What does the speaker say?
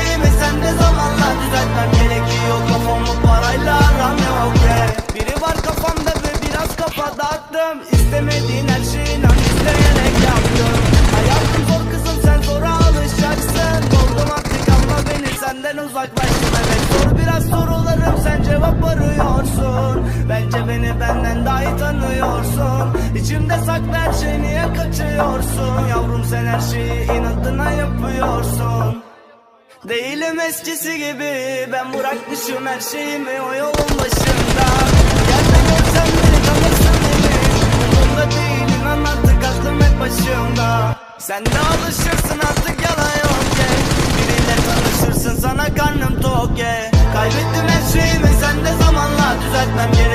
Kişiliğimi sen de zamanla düzeltmem gerekiyor. Kafamı parayla aram yok yeah. Biri var kafamda ve biraz kafa dağıttım. İstemediğin her şeyi inan isteyerek yaptım. Hayatım zor kızım sen zora alışacaksın. Doldum artık ama beni senden uzaklaştım Evet sor biraz sorularım sen cevap arıyorsun. Bence beni benden daha iyi tanıyorsun. İçimde saklı her şey niye kaçıyorsun? Yavrum sen her şeyi inadına yapıyorsun Değilim eskisi gibi ben bırakmışım her şeyimi o yolun başında. Gelme görsen beni tanırsın beni. Umurumda değil inan artık aklım hep başımda. Sen de alışırsın artık yalan yok ye. Biriyle tanışırsın sana karnım tok ye. Kaybettim her şeyimi sen de zamanla düzeltmem gerek